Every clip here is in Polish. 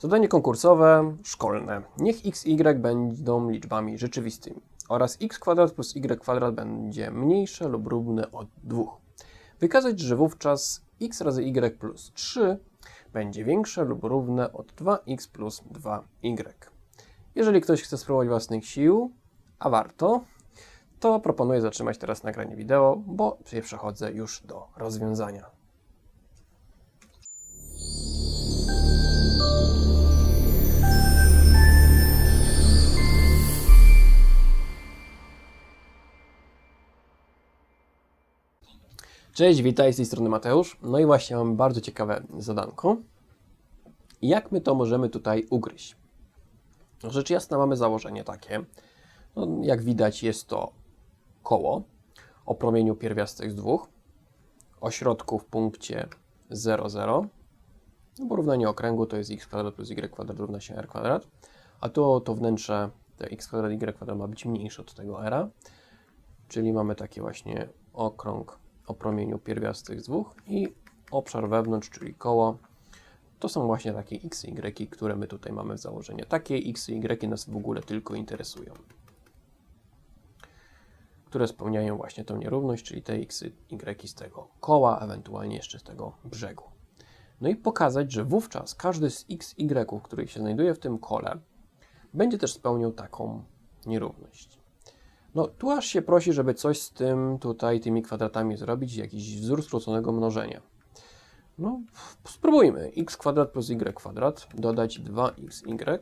Zadanie konkursowe, szkolne. Niech x y będą liczbami rzeczywistymi oraz x kwadrat plus y kwadrat będzie mniejsze lub równe od 2. Wykazać, że wówczas x razy y plus 3 będzie większe lub równe od 2x plus 2y. Jeżeli ktoś chce spróbować własnych sił, a warto, to proponuję zatrzymać teraz nagranie wideo, bo przechodzę już do rozwiązania. Cześć, witaj z tej strony Mateusz. No i właśnie mam bardzo ciekawe zadanko. Jak my to możemy tutaj ugryźć? No, Rzecz jasna mamy założenie takie. No, jak widać jest to koło o promieniu pierwiastek z dwóch, o środku w punkcie 0, 0. No, bo równanie okręgu to jest x kwadrat plus y kwadrat równa się r kwadrat. A tu to wnętrze, te x kwadrat, y kwadrat ma być mniejsze od tego r. Czyli mamy taki właśnie okrąg o promieniu pierwiastek z dwóch i obszar wewnątrz, czyli koło. To są właśnie takie x y, które my tutaj mamy w założeniu. Takie x y nas w ogóle tylko interesują. Które spełniają właśnie tą nierówność, czyli te x y z tego koła, ewentualnie jeszcze z tego brzegu. No i pokazać, że wówczas każdy z x y, który się znajduje w tym kole, będzie też spełniał taką nierówność. No tu aż się prosi, żeby coś z tym tutaj, tymi kwadratami zrobić, jakiś wzór skróconego mnożenia. No, spróbujmy. x kwadrat plus y kwadrat dodać 2xy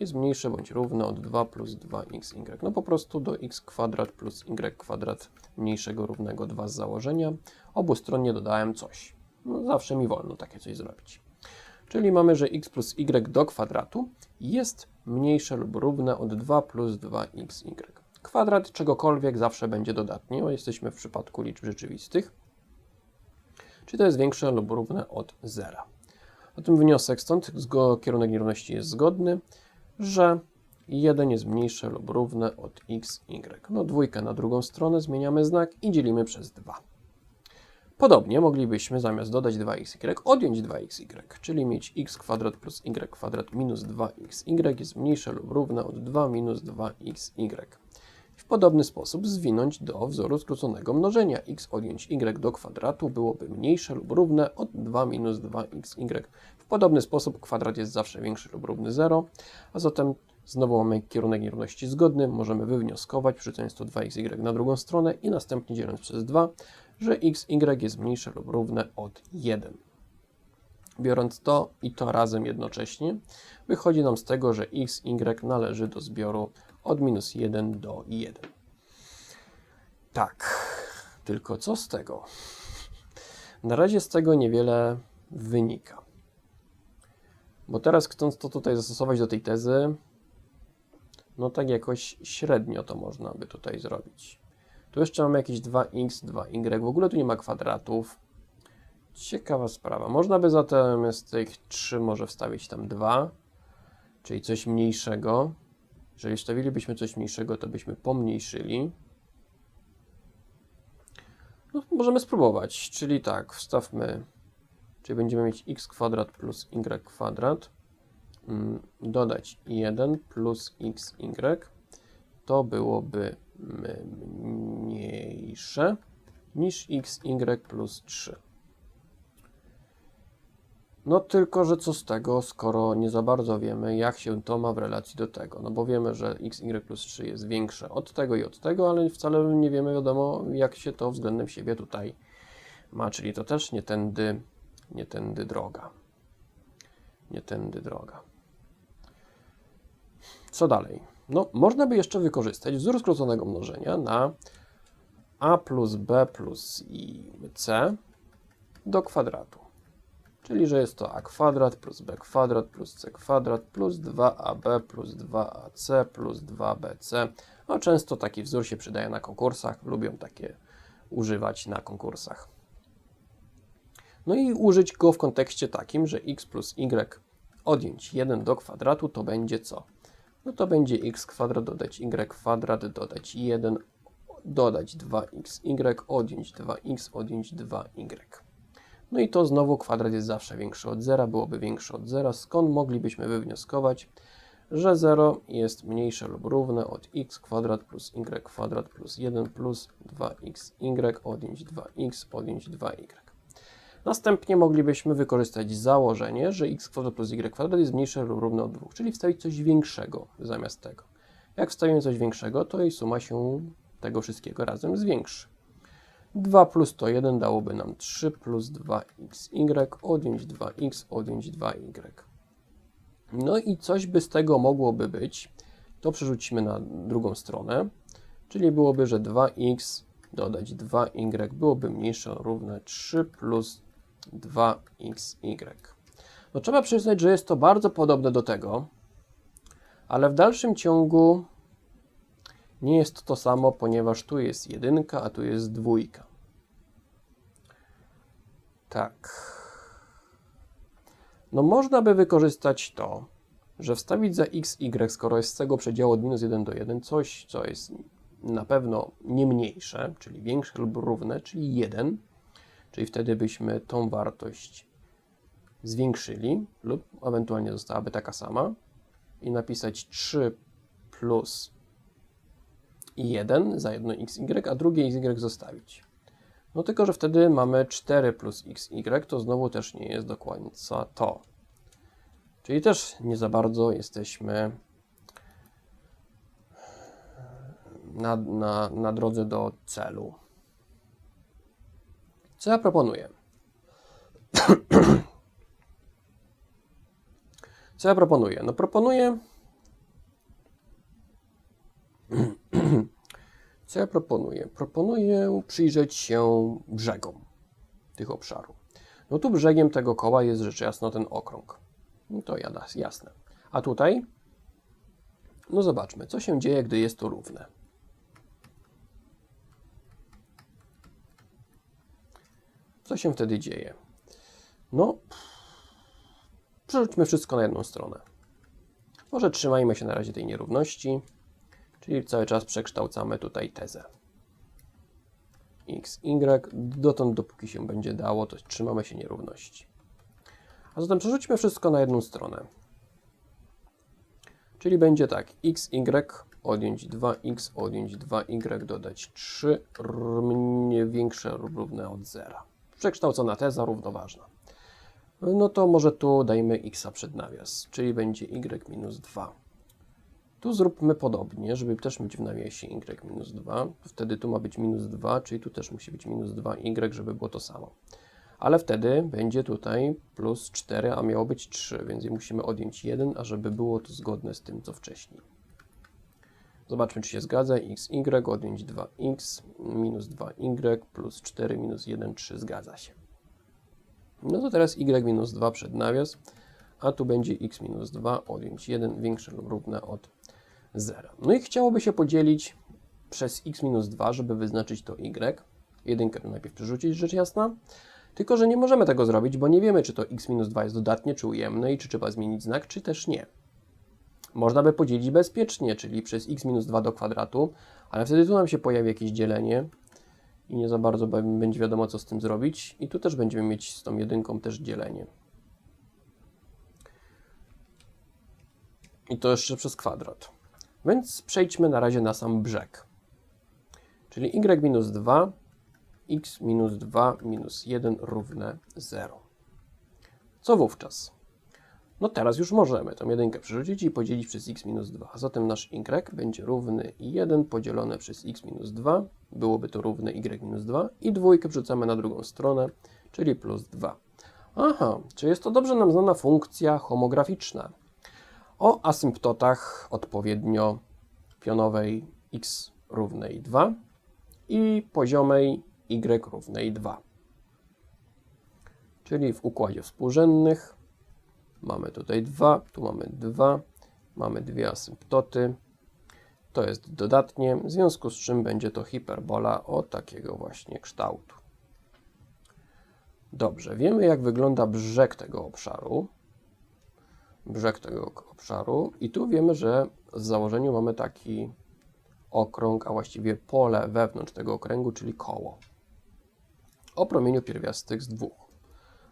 jest mniejsze bądź równe od 2 plus 2xy. No po prostu do x kwadrat plus y kwadrat mniejszego równego 2 z założenia obustronnie dodałem coś. No, zawsze mi wolno takie coś zrobić. Czyli mamy, że x plus y do kwadratu jest mniejsze lub równe od 2 plus 2xy. Kwadrat czegokolwiek zawsze będzie dodatni, bo jesteśmy w przypadku liczb rzeczywistych. Czy to jest większe lub równe od zera. A tym wniosek stąd, kierunek nierówności jest zgodny, że 1 jest mniejsze lub równe od x, y. No dwójkę na drugą stronę zmieniamy znak i dzielimy przez 2. Podobnie moglibyśmy zamiast dodać 2xy odjąć 2xy, czyli mieć x kwadrat plus y kwadrat minus 2xy jest mniejsze lub równe od 2 minus 2xy. Podobny sposób zwinąć do wzoru skróconego mnożenia x odjąć y do kwadratu byłoby mniejsze lub równe od 2 minus 2xy. W podobny sposób kwadrat jest zawsze większy lub równy 0, a zatem znowu mamy kierunek nierówności zgodny, możemy wywnioskować, przerzucając to 2xy na drugą stronę i następnie dzieląc przez 2, że xy jest mniejsze lub równe od 1. Biorąc to i to razem jednocześnie, wychodzi nam z tego, że x, y należy do zbioru od minus 1 do 1. Tak, tylko co z tego? Na razie z tego niewiele wynika. Bo teraz chcąc to tutaj zastosować do tej tezy, no tak jakoś średnio to można by tutaj zrobić. Tu jeszcze mamy jakieś 2x, 2y, w ogóle tu nie ma kwadratów. Ciekawa sprawa. Można by zatem z tych 3 może wstawić tam 2, czyli coś mniejszego. Jeżeli wstawilibyśmy coś mniejszego, to byśmy pomniejszyli. No, możemy spróbować, czyli tak, wstawmy, czyli będziemy mieć x kwadrat plus y kwadrat, mm, dodać 1 plus xy, to byłoby mniejsze niż xy plus 3. No tylko, że co z tego, skoro nie za bardzo wiemy, jak się to ma w relacji do tego. No bo wiemy, że x, y plus 3 jest większe od tego i od tego, ale wcale nie wiemy, wiadomo, jak się to względem siebie tutaj ma. Czyli to też nie tędy, nie tędy droga. Nie tędy droga. Co dalej? No, można by jeszcze wykorzystać wzór skróconego mnożenia na a plus b plus i c do kwadratu. Czyli, że jest to a kwadrat plus b kwadrat plus c kwadrat plus 2ab plus 2ac plus 2bc. No, często taki wzór się przydaje na konkursach, lubią takie używać na konkursach. No i użyć go w kontekście takim, że x plus y odjąć 1 do kwadratu to będzie co? No to będzie x kwadrat dodać y kwadrat dodać 1 dodać 2xy odjąć 2x odjąć 2y. No i to znowu kwadrat jest zawsze większy od zera, byłoby większy od zera, skąd moglibyśmy wywnioskować, że 0 jest mniejsze lub równe od x kwadrat plus y kwadrat plus 1 plus 2xy odjąć 2x odjąć 2y. Następnie moglibyśmy wykorzystać założenie, że x kwadrat plus y kwadrat jest mniejsze lub równe od 2, czyli wstawić coś większego zamiast tego. Jak wstawimy coś większego, to jej suma się tego wszystkiego razem zwiększy. 2 plus to 1 dałoby nam 3 plus 2xy odjąć 2x odjąć 2y. No i coś by z tego mogłoby być, to przerzucimy na drugą stronę, czyli byłoby, że 2x dodać 2y byłoby mniejsze równe 3 plus 2xy. No trzeba przyznać, że jest to bardzo podobne do tego, ale w dalszym ciągu nie jest to samo, ponieważ tu jest jedynka, a tu jest dwójka. Tak. No można by wykorzystać to, że wstawić za x, y, skoro jest z tego przedziału od minus 1 do 1, coś, co jest na pewno nie mniejsze, czyli większe lub równe, czyli 1, czyli wtedy byśmy tą wartość zwiększyli lub ewentualnie zostałaby taka sama i napisać 3 plus 1 za jedno xy, a drugie y zostawić. No tylko, że wtedy mamy 4 plus xy, to znowu też nie jest do końca to. Czyli też nie za bardzo jesteśmy na, na, na drodze do celu. Co ja proponuję? Co ja proponuję? No proponuję Co ja proponuję? Proponuję przyjrzeć się brzegom tych obszarów. No tu brzegiem tego koła jest rzecz jasna ten okrąg. No to jasne. A tutaj? No zobaczmy, co się dzieje, gdy jest to równe. Co się wtedy dzieje? No, przerzućmy wszystko na jedną stronę. Może trzymajmy się na razie tej nierówności. Czyli cały czas przekształcamy tutaj tezę. x, y, dotąd dopóki się będzie dało, to trzymamy się nierówności. A zatem przerzućmy wszystko na jedną stronę. Czyli będzie tak, x, y odjąć 2x, odjąć 2y, dodać 3, mnie większe równe od 0. Przekształcona teza równoważna. No to może tu dajmy x przed nawias, czyli będzie y minus 2. Tu zróbmy podobnie, żeby też mieć w nawiasie y minus 2. Wtedy tu ma być minus 2, czyli tu też musi być minus 2y, żeby było to samo. Ale wtedy będzie tutaj plus 4, a miało być 3, więc musimy odjąć 1, a żeby było to zgodne z tym, co wcześniej. Zobaczmy, czy się zgadza. x, y, odjąć 2x, minus 2y, plus 4, minus 1, 3, zgadza się. No to teraz y minus 2 przed nawias, a tu będzie x minus 2, odjąć 1, większe lub równe od 0. No i chciałoby się podzielić przez x minus 2, żeby wyznaczyć to y. Jedynkę najpierw przerzucić, rzecz jasna. Tylko, że nie możemy tego zrobić, bo nie wiemy, czy to x minus 2 jest dodatnie, czy ujemne i czy trzeba zmienić znak, czy też nie. Można by podzielić bezpiecznie, czyli przez x minus 2 do kwadratu, ale wtedy tu nam się pojawi jakieś dzielenie i nie za bardzo będzie wiadomo, co z tym zrobić. I tu też będziemy mieć z tą jedynką też dzielenie. I to jeszcze przez kwadrat. Więc przejdźmy na razie na sam brzeg. Czyli y minus 2, x minus 2 minus 1 równe 0. Co wówczas? No teraz już możemy tą jedynkę przerzucić i podzielić przez x minus 2. Zatem nasz y będzie równy 1 podzielone przez x minus 2. Byłoby to równe y minus 2. I dwójkę wrzucamy na drugą stronę, czyli plus 2. Aha, czy jest to dobrze nam znana funkcja homograficzna o asymptotach odpowiednio pionowej x równej 2 i poziomej y równej 2. Czyli w układzie współrzędnych mamy tutaj 2, tu mamy 2, mamy dwie asymptoty. To jest dodatnie, w związku z czym będzie to hiperbola o takiego właśnie kształtu. Dobrze, wiemy jak wygląda brzeg tego obszaru brzeg tego obszaru. I tu wiemy, że w założeniu mamy taki okrąg, a właściwie pole wewnątrz tego okręgu, czyli koło. O promieniu pierwiastych z dwóch.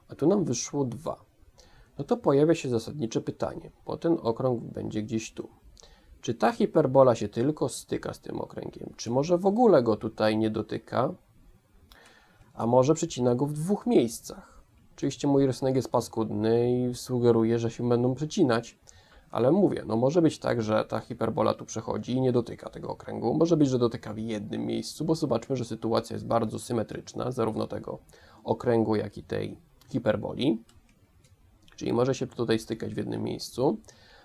a tu nam wyszło 2. No to pojawia się zasadnicze pytanie, bo ten okrąg będzie gdzieś tu. Czy ta hiperbola się tylko styka z tym okręgiem? Czy może w ogóle go tutaj nie dotyka? A może przecina go w dwóch miejscach? Oczywiście mój rysunek jest paskudny i sugeruje, że się będą przecinać, ale mówię, no może być tak, że ta hiperbola tu przechodzi i nie dotyka tego okręgu. Może być, że dotyka w jednym miejscu, bo zobaczmy, że sytuacja jest bardzo symetryczna, zarówno tego okręgu, jak i tej hiperboli. Czyli może się tutaj stykać w jednym miejscu,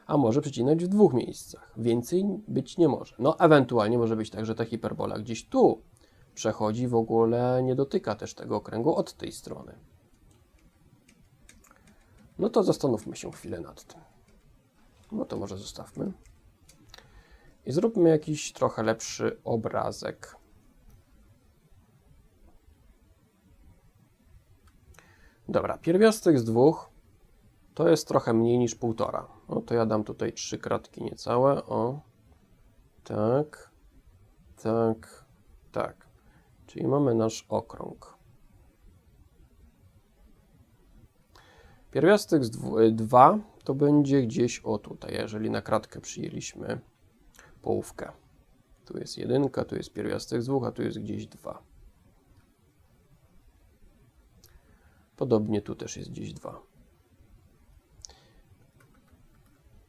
a może przecinać w dwóch miejscach. Więcej być nie może. No, ewentualnie może być tak, że ta hiperbola gdzieś tu przechodzi, w ogóle nie dotyka też tego okręgu od tej strony. No to zastanówmy się chwilę nad tym. No to może zostawmy. I zróbmy jakiś trochę lepszy obrazek. Dobra, pierwiastek z dwóch to jest trochę mniej niż półtora. No to ja dam tutaj trzy kratki niecałe. O, tak, tak, tak. Czyli mamy nasz okrąg. Pierwiastek z 2 to będzie gdzieś o tutaj, jeżeli na kratkę przyjęliśmy połówkę. Tu jest jedynka, tu jest pierwiastek z 2, a tu jest gdzieś 2. Podobnie tu też jest gdzieś 2.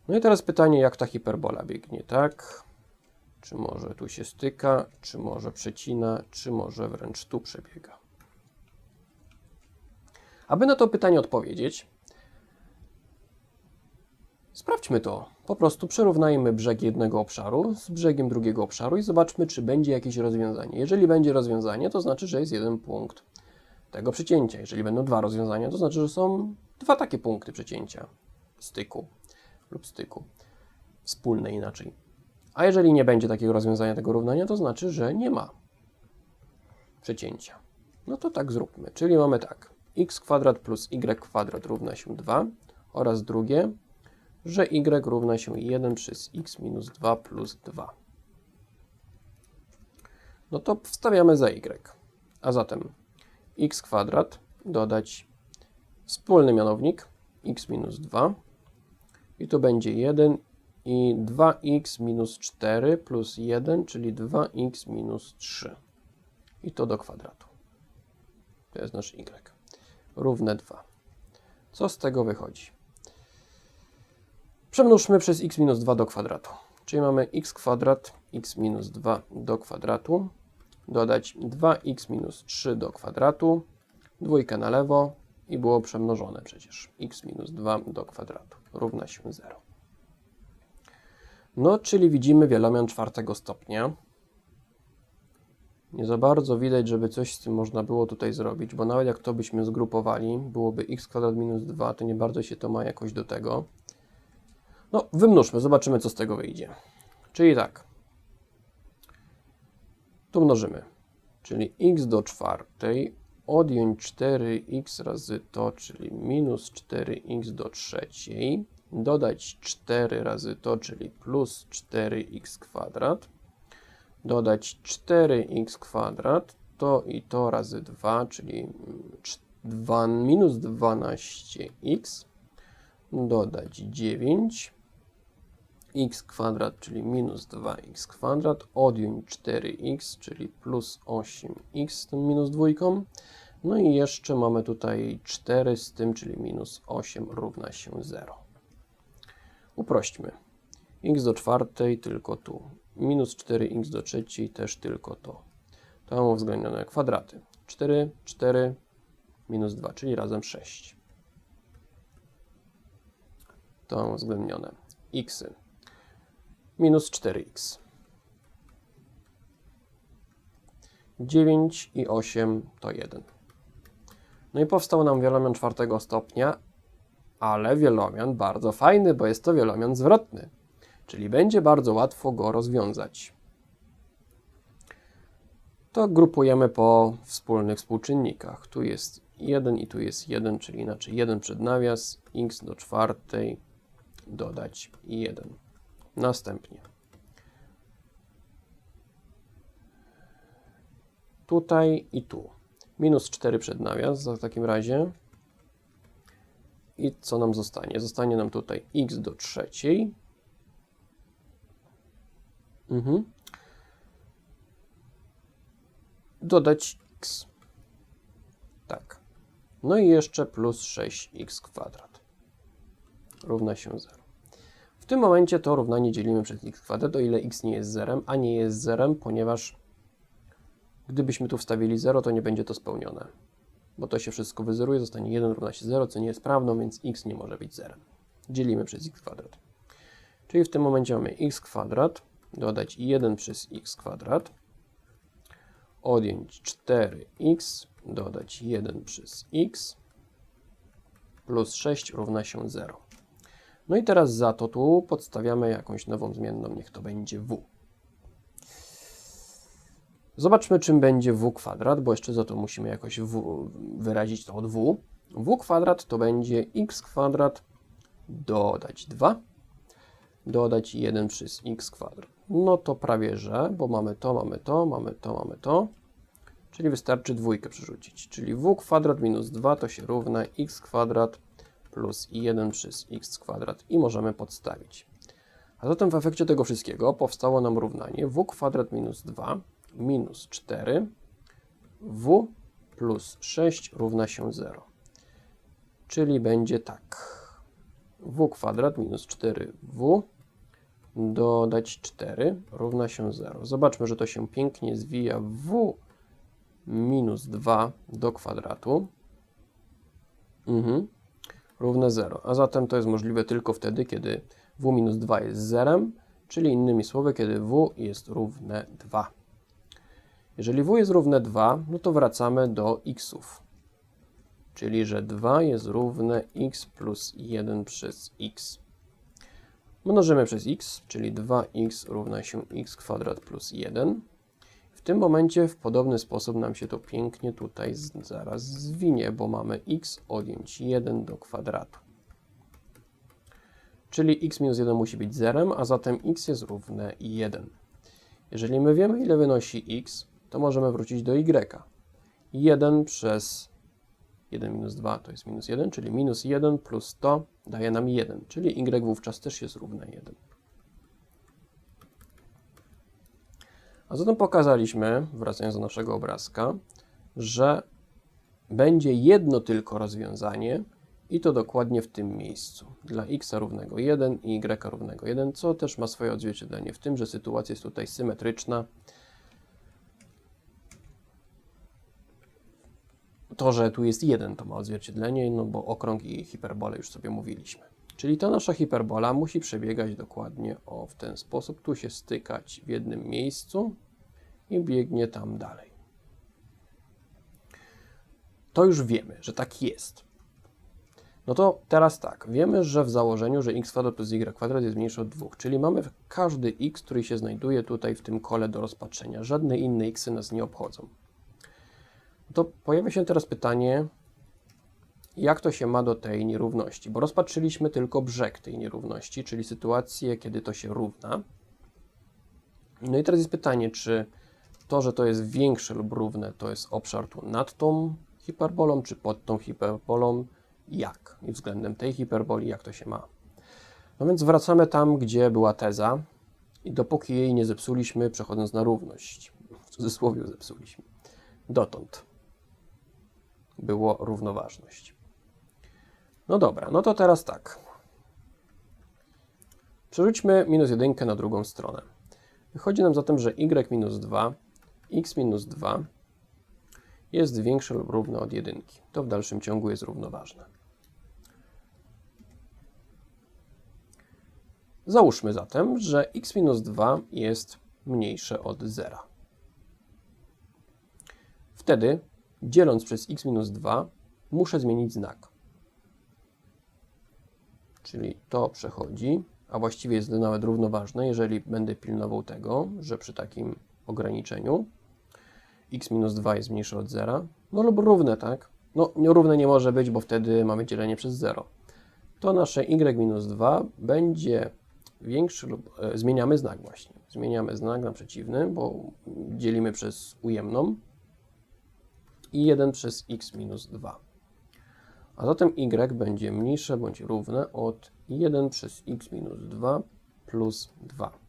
No i teraz pytanie, jak ta hiperbola biegnie, tak? Czy może tu się styka, czy może przecina, czy może wręcz tu przebiega? Aby na to pytanie odpowiedzieć, sprawdźmy to. Po prostu przyrównajmy brzeg jednego obszaru z brzegiem drugiego obszaru i zobaczmy, czy będzie jakieś rozwiązanie. Jeżeli będzie rozwiązanie, to znaczy, że jest jeden punkt tego przecięcia. Jeżeli będą dwa rozwiązania, to znaczy, że są dwa takie punkty przecięcia styku lub styku. Wspólne inaczej. A jeżeli nie będzie takiego rozwiązania tego równania, to znaczy, że nie ma przecięcia. No to tak zróbmy. Czyli mamy tak. x kwadrat plus y kwadrat równa się 2 oraz drugie, że y równa się 1 przez x minus 2 plus 2. No to wstawiamy za y. A zatem x kwadrat dodać wspólny mianownik x minus 2 i to będzie 1 i 2x minus 4 plus 1, czyli 2x minus 3. I to do kwadratu. To jest nasz y. Równe 2. Co z tego wychodzi? Przemnóżmy przez x minus 2 do kwadratu. Czyli mamy x kwadrat, x minus 2 do kwadratu, dodać 2x minus 3 do kwadratu, dwójkę na lewo i było przemnożone przecież. x minus 2 do kwadratu równa się 0. No, czyli widzimy wielomian czwartego stopnia. Nie za bardzo widać, żeby coś z tym można było tutaj zrobić, bo nawet jak to byśmy zgrupowali, byłoby x kwadrat minus 2, to nie bardzo się to ma jakoś do tego. No, wymnóżmy, zobaczymy, co z tego wyjdzie. Czyli tak. Tu mnożymy. Czyli x do czwartej odjąć 4x razy to, czyli minus 4x do trzeciej, dodać 4 razy to, czyli plus 4x kwadrat, dodać 4x kwadrat, to i to razy 2, czyli 2, minus 12x, dodać 9, x kwadrat, czyli minus 2x kwadrat, odjąć 4x, czyli plus 8x z tym minus dwójką. No i jeszcze mamy tutaj 4 z tym, czyli minus 8 równa się 0. Uprośćmy. x do czwartej tylko tu. Minus 4x do trzeciej też tylko to. To mam uwzględnione kwadraty. 4, 4, minus 2, czyli razem 6. To mam uwzględnione. xy minus 4x. 9 i 8 to 1. No i powstał nam wielomian czwartego stopnia, ale wielomian bardzo fajny, bo jest to wielomian zwrotny, czyli będzie bardzo łatwo go rozwiązać. To grupujemy po wspólnych współczynnikach. Tu jest 1 i tu jest 1, czyli inaczej 1 przed nawias, x do czwartej dodać 1. Następnie tutaj i tu. Minus 4 przed nawias w takim razie. I co nam zostanie? Zostanie nam tutaj x do trzeciej. Mhm. Dodać x. Tak. No i jeszcze plus 6x kwadrat równa się 0. W tym momencie to równanie dzielimy przez x kwadrat, o ile x nie jest zerem, a nie jest zerem, ponieważ gdybyśmy tu wstawili 0, to nie będzie to spełnione. Bo to się wszystko wyzeruje, zostanie 1 równa się 0, co nie jest prawdą, więc x nie może być zerem. Dzielimy przez x kwadrat. Czyli w tym momencie mamy x kwadrat, dodać 1 przez x kwadrat, odjąć 4x, dodać 1 przez x, plus 6 równa się 0. No i teraz za to tu podstawiamy jakąś nową zmienną, niech to będzie w. Zobaczmy, czym będzie w kwadrat, bo jeszcze za to musimy jakoś w, wyrazić to od w. w kwadrat to będzie x kwadrat dodać 2, dodać 1 przez x kwadrat. No to prawie że, bo mamy to, mamy to, mamy to, mamy to. Czyli wystarczy dwójkę przerzucić. Czyli w kwadrat minus 2 to się równa x kwadrat plus 1 przez x kwadrat i możemy podstawić. A zatem w efekcie tego wszystkiego powstało nam równanie w kwadrat minus 2 minus 4 w plus 6 równa się 0. Czyli będzie tak. w kwadrat minus 4w dodać 4 równa się 0. Zobaczmy, że to się pięknie zwija w minus 2 do kwadratu mhm. Równe 0. A zatem to jest możliwe tylko wtedy, kiedy w minus 2 jest zerem, czyli innymi słowy, kiedy w jest równe 2. Jeżeli w jest równe 2, no to wracamy do xów. Czyli, że 2 jest równe x plus 1 przez x. Mnożymy przez x, czyli 2x równa się x kwadrat plus 1. Tym momencie w podobny sposób nam się to pięknie tutaj zaraz zwinie, bo mamy x odjąć 1 do kwadratu. Czyli x minus 1 musi być zerem, a zatem x jest równe 1. Jeżeli my wiemy, ile wynosi x, to możemy wrócić do y. 1 przez 1 minus 2 to jest minus 1, czyli minus 1 plus to daje nam 1, czyli y wówczas też jest równe 1. A zatem pokazaliśmy, wracając do naszego obrazka, że będzie jedno tylko rozwiązanie i to dokładnie w tym miejscu. Dla x równego 1 i y równego 1, co też ma swoje odzwierciedlenie w tym, że sytuacja jest tutaj symetryczna. To, że tu jest 1 to ma odzwierciedlenie, no bo okrąg i hiperbolę już sobie mówiliśmy. Czyli ta nasza hiperbola musi przebiegać dokładnie o w ten sposób, tu się stykać w jednym miejscu i biegnie tam dalej. To już wiemy, że tak jest. No to teraz tak, wiemy, że w założeniu, że x kwadrat plus y kwadrat jest mniejszy od 2, czyli mamy każdy x, który się znajduje tutaj w tym kole do rozpatrzenia. Żadne inne xy nas nie obchodzą. To pojawia się teraz pytanie, jak to się ma do tej nierówności? Bo rozpatrzyliśmy tylko brzeg tej nierówności, czyli sytuację, kiedy to się równa. No i teraz jest pytanie, czy to, że to jest większe lub równe, to jest obszar tu nad tą hiperbolą, czy pod tą hiperbolą, jak? I względem tej hiperboli, jak to się ma? No więc wracamy tam, gdzie była teza i dopóki jej nie zepsuliśmy, przechodząc na równość, w cudzysłowie zepsuliśmy, dotąd było równoważność. No dobra, no to teraz tak. Przerzućmy minus 1 na drugą stronę. Wychodzi nam zatem, że y minus 2, x minus 2 jest większe lub równe od 1. To w dalszym ciągu jest równoważne. Załóżmy zatem, że x minus 2 jest mniejsze od 0. Wtedy, dzieląc przez x minus 2, muszę zmienić znak. Czyli to przechodzi, a właściwie jest nawet równoważne, jeżeli będę pilnował tego, że przy takim ograniczeniu x minus 2 jest mniejsze od 0, no lub równe, tak? No równe nie może być, bo wtedy mamy dzielenie przez 0. To nasze y minus 2 będzie większy lub e, zmieniamy znak właśnie. Zmieniamy znak na przeciwny, bo dzielimy przez ujemną i 1 przez x minus 2. A zatem y będzie mniejsze bądź równe od 1 przez x minus 2 plus 2.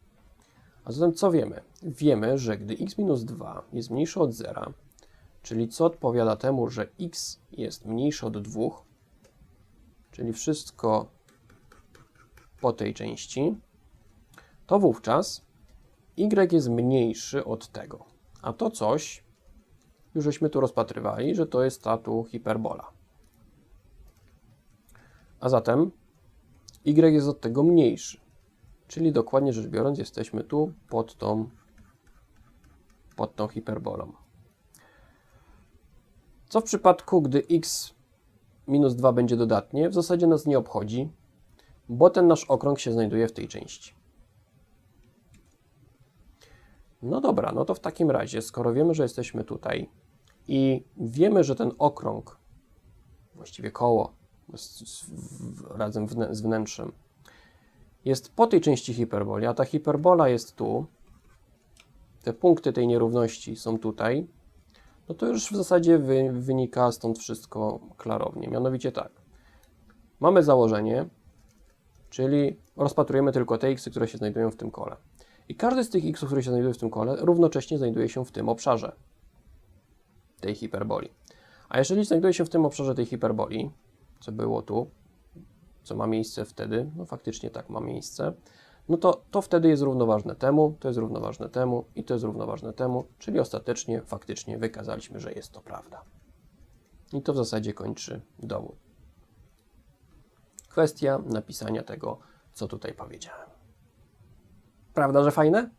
A zatem co wiemy? Wiemy, że gdy x minus 2 jest mniejsze od 0, czyli co odpowiada temu, że x jest mniejsze od 2, czyli wszystko po tej części, to wówczas y jest mniejszy od tego. A to coś, już żeśmy tu rozpatrywali, że to jest ta tu hiperbola. A zatem y jest od tego mniejszy. Czyli dokładnie rzecz biorąc, jesteśmy tu pod tą, pod tą hiperbolą. Co w przypadku, gdy x minus 2 będzie dodatnie? W zasadzie nas nie obchodzi, bo ten nasz okrąg się znajduje w tej części. No dobra, no to w takim razie, skoro wiemy, że jesteśmy tutaj i wiemy, że ten okrąg, właściwie koło, z, z, w, razem wnę, z wnętrzem, jest po tej części hiperboli, a ta hiperbola jest tu, te punkty tej nierówności są tutaj, no to już w zasadzie wy, wynika stąd wszystko klarownie. Mianowicie tak, mamy założenie, czyli rozpatrujemy tylko te x, które się znajdują w tym kole. I każdy z tych x, które się znajduje w tym kole, równocześnie znajduje się w tym obszarze tej hiperboli. A jeżeli znajduje się w tym obszarze tej hiperboli, co było tu, co ma miejsce wtedy, no faktycznie tak ma miejsce, no to to wtedy jest równoważne temu, to jest równoważne temu i to jest równoważne temu, czyli ostatecznie, faktycznie wykazaliśmy, że jest to prawda. I to w zasadzie kończy dowód. Kwestia napisania tego, co tutaj powiedziałem. Prawda, że fajne?